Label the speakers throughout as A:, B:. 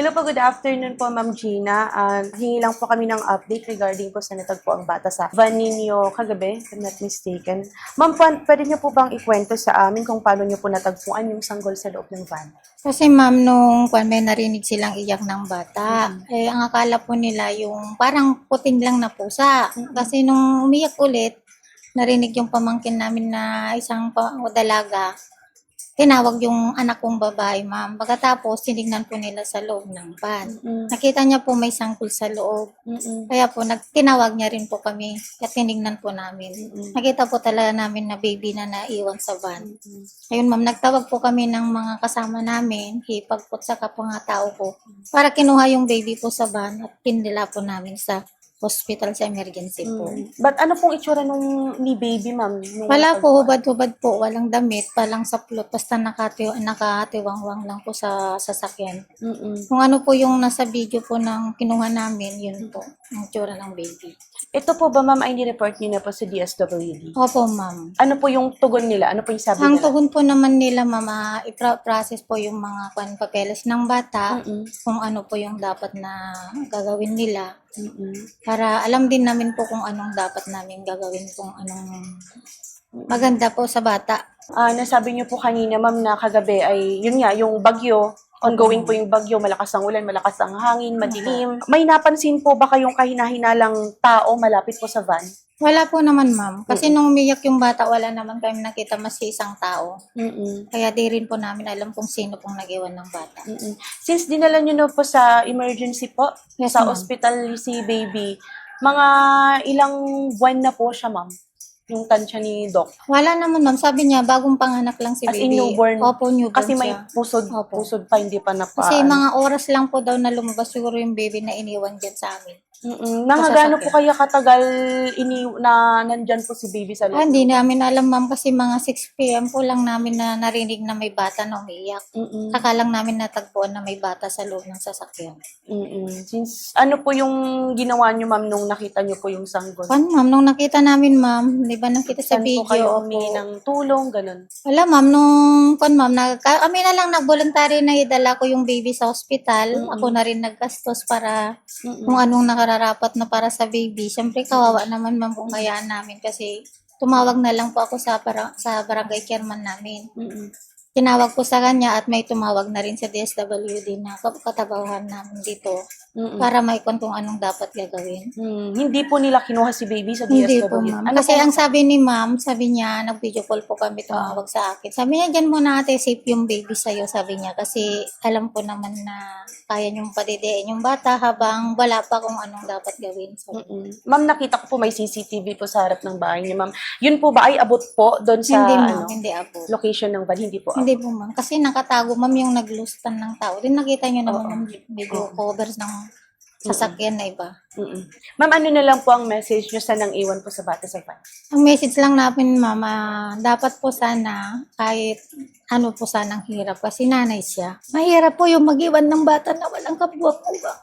A: Hello po, good afternoon po, Ma'am Gina. Ah, hingi lang po kami ng update regarding po sa natagpo ang bata sa van ninyo kagabi, if I'm not mistaken. Ma'am, pwede niyo po bang ikwento sa amin kung paano niyo po natagpuan yung sanggol sa loob ng van?
B: Kasi ma'am, nung kwan may narinig silang iyak ng bata, eh ang akala po nila yung parang puting lang na pusa. Kasi nung umiyak ulit, narinig yung pamangkin namin na isang dalaga, tinawag yung anak kong babae, ma'am. Pagkatapos, tinignan po nila sa loob ng van. Nakita niya po may sangkol sa loob.
A: Mm-mm.
B: Kaya po, nag, tinawag niya rin po kami at tinignan po namin.
A: Mm-mm.
B: Nakita po talaga namin na baby na naiwan sa van. Ayun ma'am, nagtawag po kami ng mga kasama namin, hipag po sa kapwa nga tao ko, para kinuha yung baby po sa van at pinila po namin sa hospital sa emergency po.
A: Mm. But ano pong itsura nung ni baby, ma'am?
B: Wala po, hubad-hubad po, walang damit, palang sa plot, basta nakati, nakatiwang-wang lang po sa sasakyan.
A: Mm-mm.
B: Kung ano po yung nasa video po ng kinuha namin, yun po, ang tsura ng baby.
A: Ito po ba, ma'am, ay ni-report niyo na po sa DSWD?
B: Opo, ma'am.
A: Ano po yung tugon nila? Ano po yung sabi
B: Ang
A: nila?
B: tugon po naman nila, mama, i-process po yung mga kwan papeles ng bata,
A: Mm-mm.
B: kung ano po yung dapat na gagawin nila.
A: Mm-mm.
B: Para alam din namin po kung anong dapat namin gagawin, kung anong maganda po sa bata.
A: Ah, nasabi niyo po kanina, ma'am, na kagabi ay, yun nga, yung bagyo, ongoing po yung bagyo, malakas ang ulan, malakas ang hangin, madilim. May napansin po ba kayong kahinahinalang tao malapit po sa van?
B: Wala po naman, ma'am. Kasi nung umiyak yung bata, wala naman kami nakita mas isang tao.
A: Mm-mm.
B: Kaya di rin po namin alam kung sino pong nag-iwan ng bata.
A: Mm-mm. Since dinala niyo na po sa emergency po,
B: Yes,
A: sa
B: ma'am.
A: hospital si baby, mga ilang buwan na po siya, ma'am? Yung tansya ni Doc.
B: Wala naman, ma'am. Sabi niya, bagong panganak lang si
A: As in
B: baby.
A: newborn.
B: Opo, newborn
A: Kasi may
B: siya.
A: pusod,
B: Opo.
A: pusod pa, hindi pa napa.
B: Kasi mga oras lang po daw na lumabas siguro yung baby na iniwan dyan sa amin.
A: Mm-mm. Nangagano po kaya katagal ini na nandyan po si baby sa
B: Ah,
A: loob?
B: hindi namin alam, ma'am, kasi mga 6 p.m. po lang namin na narinig na may bata na umiiyak.
A: Mm-mm.
B: Saka lang namin natagpuan na may bata sa loob ng sasakyan.
A: Mm-mm. Since, ano po yung ginawa niyo, ma'am, nung nakita niyo po yung sanggol?
B: Pan, ma'am, nung nakita namin, ma'am, di ba nakita sa
A: Saan
B: video?
A: po kayo
B: opo.
A: humingi ng tulong, ganun?
B: Wala, ma'am, nung, pan, ma'am, nag, kami na lang nag-voluntary na idala ko yung baby sa hospital.
A: Mm-mm.
B: Ako na rin naggastos para
A: Mm-mm.
B: kung anong nakararapat na para sa baby. Siyempre, kawawa naman, ma'am, kung namin kasi tumawag na lang po ako sa, para, sa barangay chairman namin.
A: Mm-mm.
B: Tinawag ko sa kanya at may tumawag na rin sa DSWD na katabahan namin dito
A: Mm-mm.
B: para may kung anong dapat gagawin.
A: Hmm, hindi po nila kinuha si baby sa DSWD.
B: Hindi po, ma'am.
A: Ano
B: Kasi
A: po?
B: ang sabi ni ma'am, sabi niya, nag-video call po kami tumawag sa akin. Sabi niya, dyan muna ate, safe yung baby sa'yo, sabi niya. Kasi alam ko naman na kaya niyong padidiin yung bata habang wala pa kung anong dapat gawin.
A: Mm-mm. Ma'am, nakita ko po may CCTV po sa harap ng bahay niyo, ma'am. Yun po ba ay abot po doon sa
B: hindi
A: ano,
B: hindi abo.
A: location ng van? Hindi po.
B: Hindi po ma'am. Kasi nakatago ma'am yung naglustan ng tao. Din nakita niyo naman yung video covers ng sasakyan na iba.
A: Mm-mm. Ma'am, ano na lang po ang message niyo sa nang iwan po sa bata sa van?
B: Ang message lang namin, mama, dapat po sana, kahit ano po sanang hirap, kasi nanay siya. Mahirap po yung mag-iwan ng bata na walang kabuwang-uwang.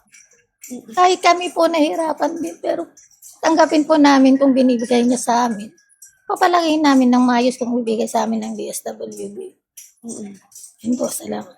B: Kahit kami po nahirapan din, pero tanggapin po namin kung binibigay niya sa amin. Papalakihin namin ng maayos kung bibigay sa amin ng DSWD.
A: Mm-mm.
B: Yun po, salamat.